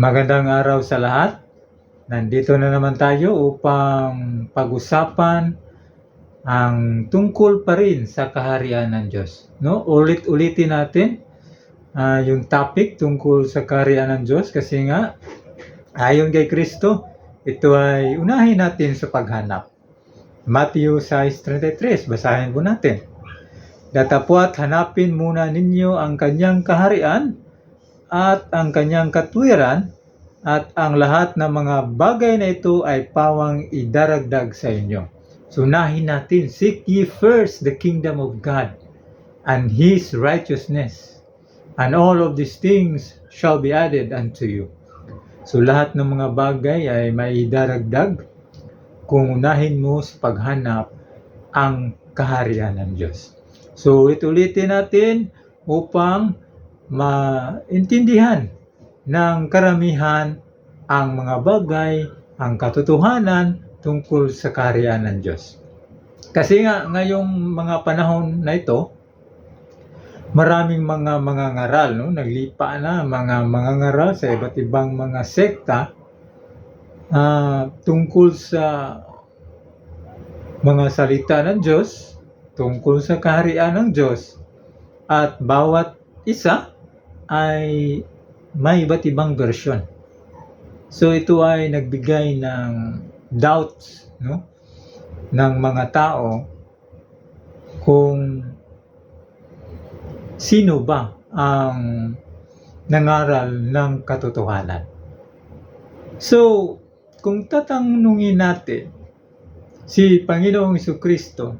Magandang araw sa lahat. Nandito na naman tayo upang pag-usapan ang tungkol pa rin sa kaharian ng Diyos. No? Ulit-ulitin natin ah, yung topic tungkol sa kaharian ng Diyos kasi nga ayon kay Kristo, ito ay unahin natin sa paghanap. Matthew 6.33, basahin po natin. Datapwat hanapin muna ninyo ang kanyang kaharian at ang kanyang katwiran at ang lahat ng mga bagay na ito ay pawang idaragdag sa inyo. Sunahin natin, seek ye first the kingdom of God and His righteousness, and all of these things shall be added unto you. So lahat ng mga bagay ay may idaragdag kung unahin mo sa paghanap ang kaharian ng Diyos. So itulitin natin upang maintindihan ng karamihan ang mga bagay, ang katotohanan tungkol sa kaharian ng Diyos. Kasi nga ngayong mga panahon na ito, maraming mga mga ngaral, no? naglipa na mga mga ngaral sa iba't ibang mga sekta ah, tungkol sa mga salita ng Diyos, tungkol sa kaharian ng Diyos. At bawat isa ay may iba't ibang version. So ito ay nagbigay ng doubts no ng mga tao kung sino ba ang nangaral ng katotohanan. So, kung tatanungin natin si Panginoong Kristo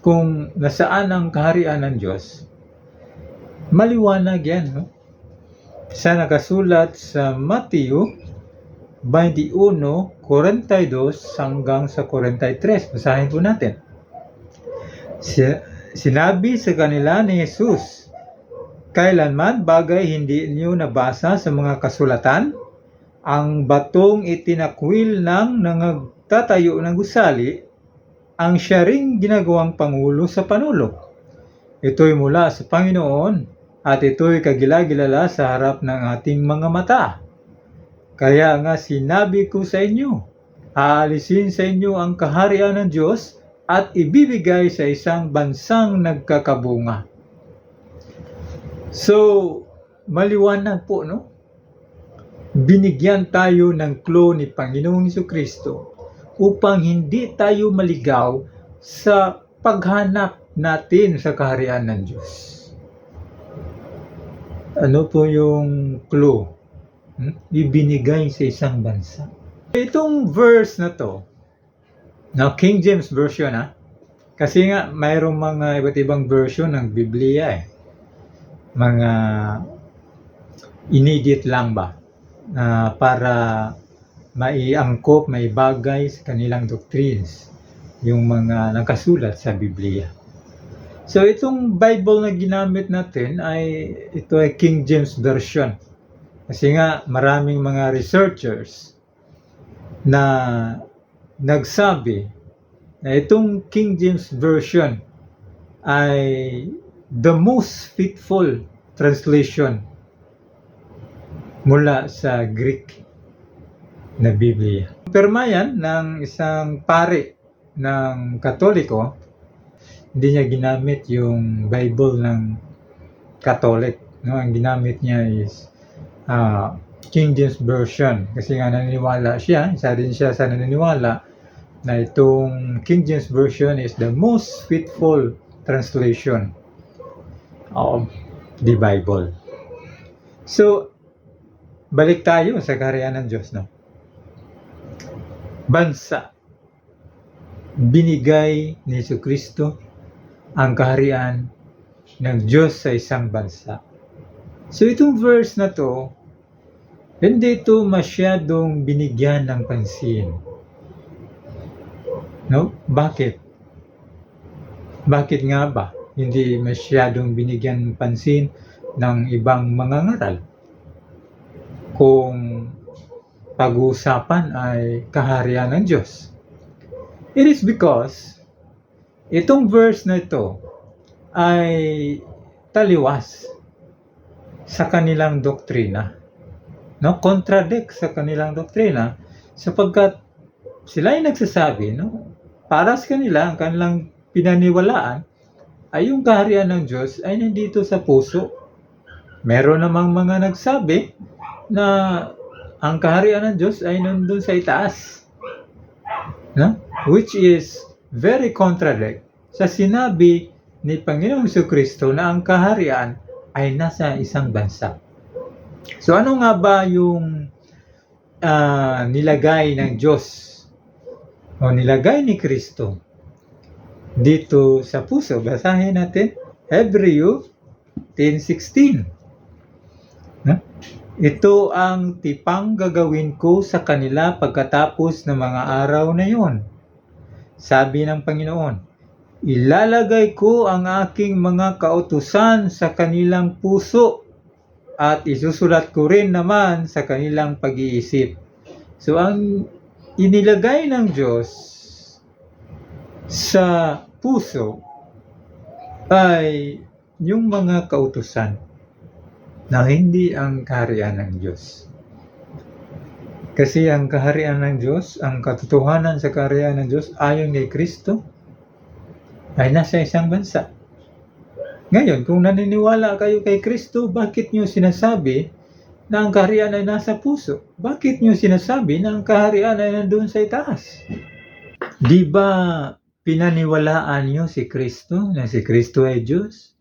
kung nasaan ang kaharian ng Diyos, maliwanag yan. No? Sa nakasulat sa Matthew 21, 42 hanggang sa 43. Basahin po natin. Si- Sinabi sa kanila ni Jesus, Kailanman bagay hindi niyo nabasa sa mga kasulatan? Ang batong itinakwil ng nangagtatayo ng gusali, ang siya ginagawang pangulo sa panulok. Ito'y mula sa Panginoon at ito'y kagilagilala sa harap ng ating mga mata. Kaya nga sinabi ko sa inyo, aalisin sa inyo ang kaharian ng Diyos at ibibigay sa isang bansang nagkakabunga. So, maliwanag po, no? Binigyan tayo ng clue ni Panginoong Kristo upang hindi tayo maligaw sa paghanap natin sa kaharian ng Diyos. Ano po yung clue? Hmm? Ibinigay sa isang bansa. Itong verse na to, na King James Version ha, kasi nga mayroong mga iba't ibang version ng Biblia eh. Mga inedit lang ba na para maiangkop, may bagay sa kanilang doctrines yung mga nakasulat sa Biblia. So itong Bible na ginamit natin ay ito ay King James Version. Kasi nga maraming mga researchers na nagsabi na itong King James Version ay the most faithful translation mula sa Greek na Biblia. Perma yan ng isang pare ng Katoliko, hindi niya ginamit yung Bible ng Catholic. No? Ang ginamit niya is ah, King James Version. Kasi nga naniniwala siya, isa din siya sa naniniwala na itong King James Version is the most faithful translation of the Bible. So, balik tayo sa kaharian ng Diyos, no? Bansa. Binigay ni Kristo ang kaharian ng Diyos sa isang bansa. So, itong verse na to, hindi ito masyadong binigyan ng pansin. No? Bakit? Bakit nga ba hindi masyadong binigyan ng pansin ng ibang mga ngaral? Kung pag-uusapan ay kaharian ng Diyos. It is because itong verse na ito ay taliwas sa kanilang doktrina. no contradict sa kanilang doktrina sapagkat sila ay nagsasabi no para sa kanila ang kanilang pinaniwalaan ay yung kaharian ng Diyos ay nandito sa puso. Meron namang mga nagsabi na ang kaharian ng Diyos ay nandun sa itaas. No? Which is very contradict sa sinabi ni Panginoong Kristo na ang kaharian ay nasa isang bansa. So ano nga ba yung ah, nilagay ng Diyos o nilagay ni Kristo dito sa puso? Basahin natin Hebreo 10.16 no? Ito ang tipang gagawin ko sa kanila pagkatapos ng mga araw na yon. Sabi ng Panginoon, Ilalagay ko ang aking mga kautusan sa kanilang puso at isusulat ko rin naman sa kanilang pag-iisip. So ang inilagay ng Diyos sa puso ay yung mga kautusan na hindi ang kaharian ng Diyos. Kasi ang kaharian ng Diyos, ang katotohanan sa kaharian ng Diyos ayon kay Kristo ay nasa isang bansa. Ngayon, kung naniniwala kayo kay Kristo, bakit nyo sinasabi na ang kaharian ay nasa puso? Bakit nyo sinasabi na ang kaharian ay nandun sa itaas? Di ba pinaniwalaan nyo si Kristo na si Kristo ay Diyos?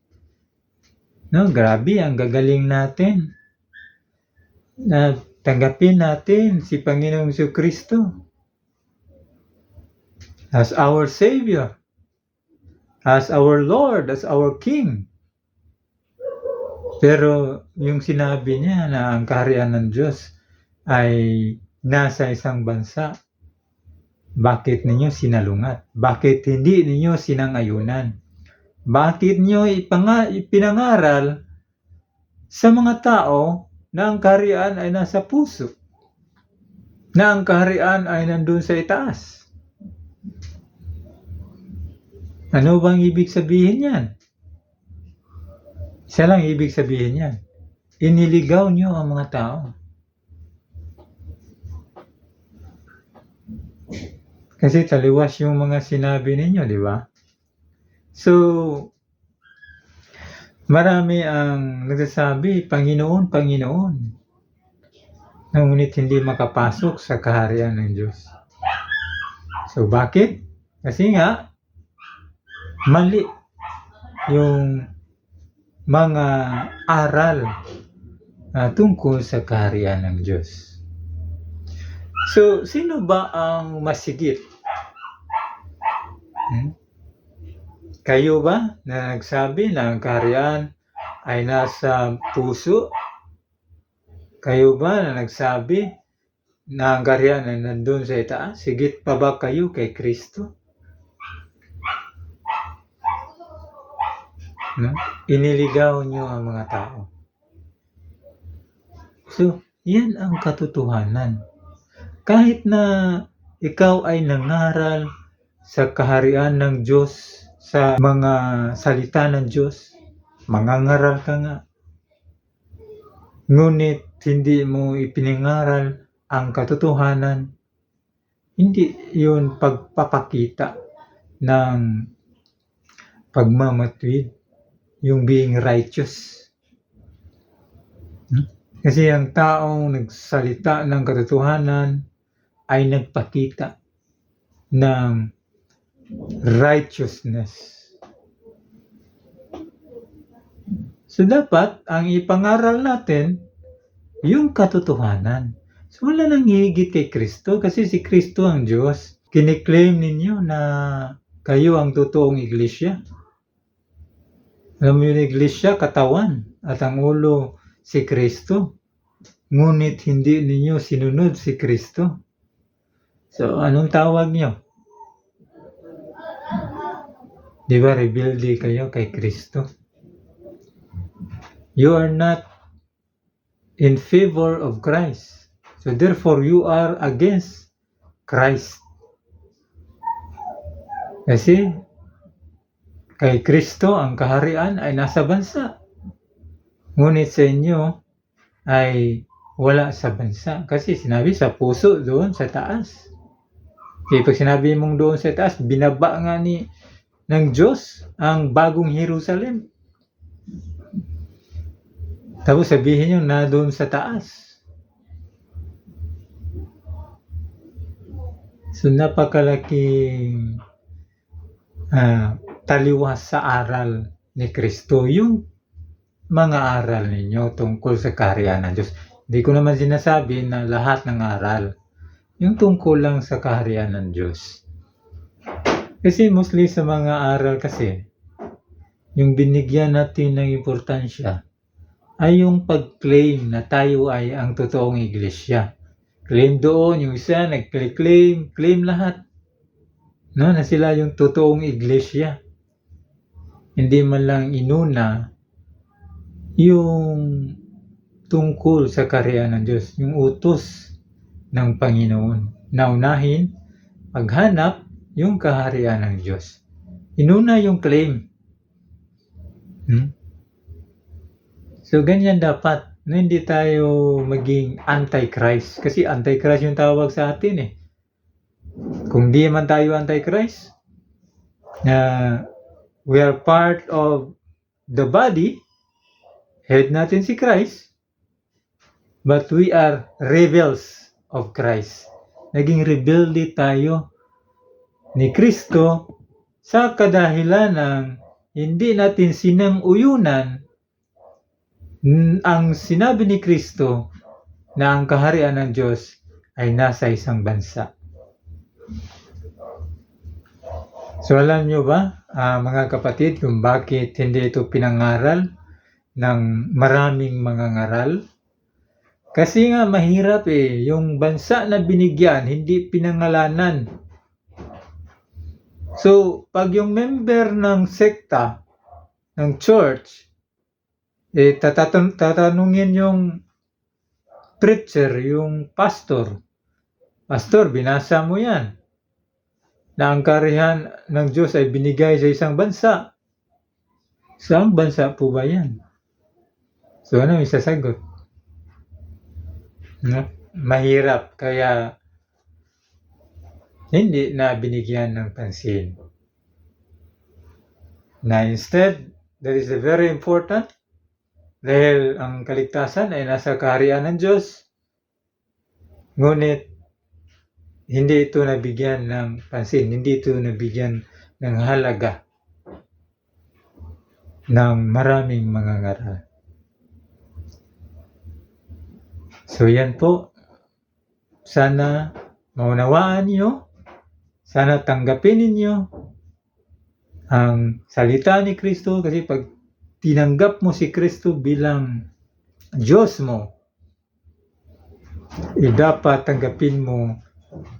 No, grabe, ang gagaling natin na tanggapin natin si Panginoong Kristo as our Savior as our Lord, as our King. Pero yung sinabi niya na ang kaharian ng Diyos ay nasa isang bansa, bakit ninyo sinalungat? Bakit hindi ninyo sinangayunan? Bakit niyo ipanga, ipinangaral sa mga tao na ang kaharian ay nasa puso? Na ang kaharian ay nandun sa itaas? Ano bang ibig sabihin yan? Isa lang ibig sabihin yan. Iniligaw nyo ang mga tao. Kasi taliwas yung mga sinabi ninyo, di ba? So, marami ang nagsasabi, Panginoon, Panginoon. Ngunit hindi makapasok sa kaharian ng Diyos. So, bakit? Kasi nga, mali yung mga aral uh, tungkol sa kaharian ng Diyos. So, sino ba ang masigit? Hmm? Kayo ba na nagsabi na ang kaharian ay nasa puso? Kayo ba na nagsabi na ang kaharian ay nandun sa itaas? Sigit pa ba kayo kay Kristo? No? Iniligaw nyo ang mga tao. So, yan ang katotohanan. Kahit na ikaw ay nangaral sa kaharian ng Diyos, sa mga salita ng Diyos, mangangaral ka nga. Ngunit hindi mo ipinangaral ang katotohanan, hindi yun pagpapakita ng pagmamatwid yung being righteous. Hmm? Kasi ang taong nagsalita ng katotohanan ay nagpakita ng righteousness. So dapat ang ipangaral natin yung katotohanan. So wala nang higit kay Kristo kasi si Kristo ang Diyos. Kiniklaim ninyo na kayo ang totoong iglesia. Alam mo yung iglesia, katawan, at ang ulo si Kristo. Ngunit hindi ninyo sinunod si Kristo. So, anong tawag nyo? Di ba, rebelde kayo kay Kristo? You are not in favor of Christ. So therefore, you are against Christ. Kasi Kay Kristo ang kaharian ay nasa bansa. Ngunit sa inyo ay wala sa bansa. Kasi sinabi sa puso doon sa taas. Kasi pag sinabi mong doon sa taas, binaba nga ni ng Diyos ang bagong Jerusalem. Tapos sabihin nyo na doon sa taas. So napakalaking ah, taliwas sa aral ni Kristo yung mga aral ninyo tungkol sa kaharian ng Diyos. Hindi ko naman sinasabi na lahat ng aral. Yung tungkol lang sa kaharian ng Diyos. Kasi mostly sa mga aral kasi, yung binigyan natin ng importansya ay yung pag-claim na tayo ay ang totoong iglesia. Claim doon, yung isa nag-claim, claim lahat. No, na sila yung totoong iglesia. Hindi man lang inuna yung tungkol sa karya ng Diyos, yung utos ng Panginoon. Naunahin, paghanap yung kaharian ng Diyos. Inuna yung claim. Hmm? So, ganyan dapat. No, hindi tayo maging antichrist. Kasi antichrist yung tawag sa atin eh. Kung di man tayo antichrist, na we are part of the body, head natin si Christ, but we are rebels of Christ. Naging rebelde tayo ni Kristo sa kadahilan ng hindi natin sinang-uyunan ang sinabi ni Kristo na ang kaharian ng Diyos ay nasa isang bansa. So alam nyo ba, ah, mga kapatid, kung bakit hindi ito pinangaral ng maraming mga ngaral? Kasi nga mahirap eh, yung bansa na binigyan, hindi pinangalanan. So, pag yung member ng sekta, ng church, eh, tatatanungin tatanungin yung preacher, yung pastor. Pastor, binasa mo yan. Na ang karihan ng Diyos ay binigay sa isang bansa. Saan bansa po ba yan? So, ano yung sasagot? No? Mahirap, kaya hindi na binigyan ng pansin. Na instead, that is very important dahil ang kaligtasan ay nasa kaharian ng Diyos. Ngunit, hindi ito nabigyan ng pansin, hindi ito nabigyan ng halaga ng maraming mga ngaral. So yan po, sana maunawaan niyo, sana tanggapin ninyo ang salita ni Kristo kasi pag tinanggap mo si Kristo bilang Diyos mo, eh, dapat tanggapin mo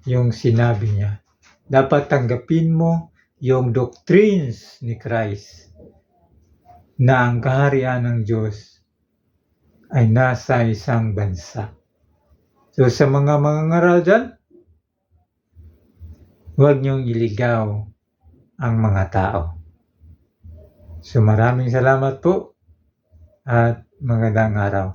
yung sinabi niya. Dapat tanggapin mo yung doctrines ni Christ na ang kaharian ng Diyos ay nasa isang bansa. So sa mga mga ngaral dyan, huwag niyong iligaw ang mga tao. So maraming salamat po at magandang araw.